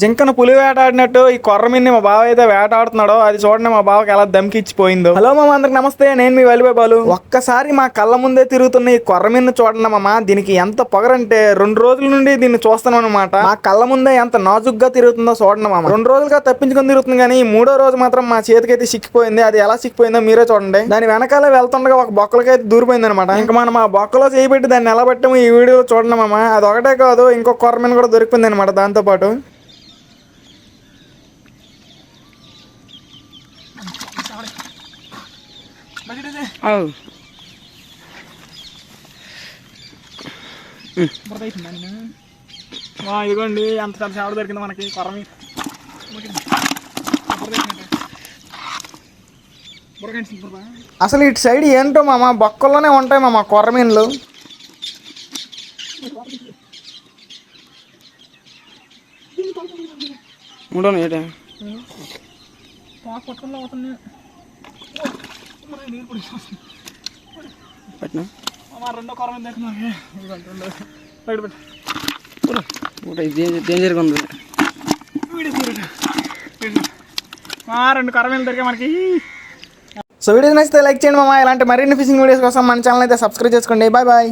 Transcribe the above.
జింకను పులి వేటాడినట్టు ఈ కొర్రమిన్ని మా బావ అయితే వేటాడుతున్నాడో అది చూడండి మా బావకి ఎలా దమ్కిచ్చిపోయిందో. హలో మామ అందరికి నమస్తే నేను మీ వలిబాయ్ బాలు ఒక్కసారి మా కళ్ళ ముందే తిరుగుతున్న ఈ కొర్రమిన్ను చూడండి మామ దీనికి ఎంత పొగరంటే రెండు రోజుల నుండి దీన్ని చూస్తున్నాం అనమాట మా కళ్ళ ముందే ఎంత నాజుగ్గా తిరుగుతుందో చూడండి మామ. రెండు రోజులుగా తప్పించుకొని తిరుగుతుంది కానీ ఈ మూడో రోజు మాత్రం మా చేతికైతే సిక్కిపోయింది అది ఎలా సిక్కిపోయిందో మీరే చూడండి. దాని వెనకాల వెళ్తుండగా ఒక బొక్కలకైతే దూరిపోయింది అనమాట ఇంకా మనం ఆ బొక్కలో చేయబెట్టి దాన్ని ఎలా పెట్టాము ఈ వీడియో చూడండి మామ. అది ఒకటే కాదు ఇంకో కొర్రమిన్ కూడా దొరికింది అనమాట దాంతో అవు ఇదిగోండి ఎంత పెద్ద చేప దొరికింది మనకి కొరమి. అసలు ఇటు సైడ్ ఏంటో మామ బొక్కల్లోనే ఉంటాయి మామ కొర్రమీన్లు ఉండను ఏటే పెట్టినా రెండో కొరమీన్ దొరికింది బయట పెట్టు. ఒకటి డేంజర్ డేంజర్గా ఉంది. ఆ, రెండు కరమీలు దొరికాయి మనకి. సో వీడియో నచ్చితే లైక్ చేయండి మామ. ఇలాంటి మరిన్ని ఫిషింగ్ వీడియోస్ కోసం మన ఛానల్ అయితే సబ్స్క్రైబ్ చేసుకోండి. Bye bye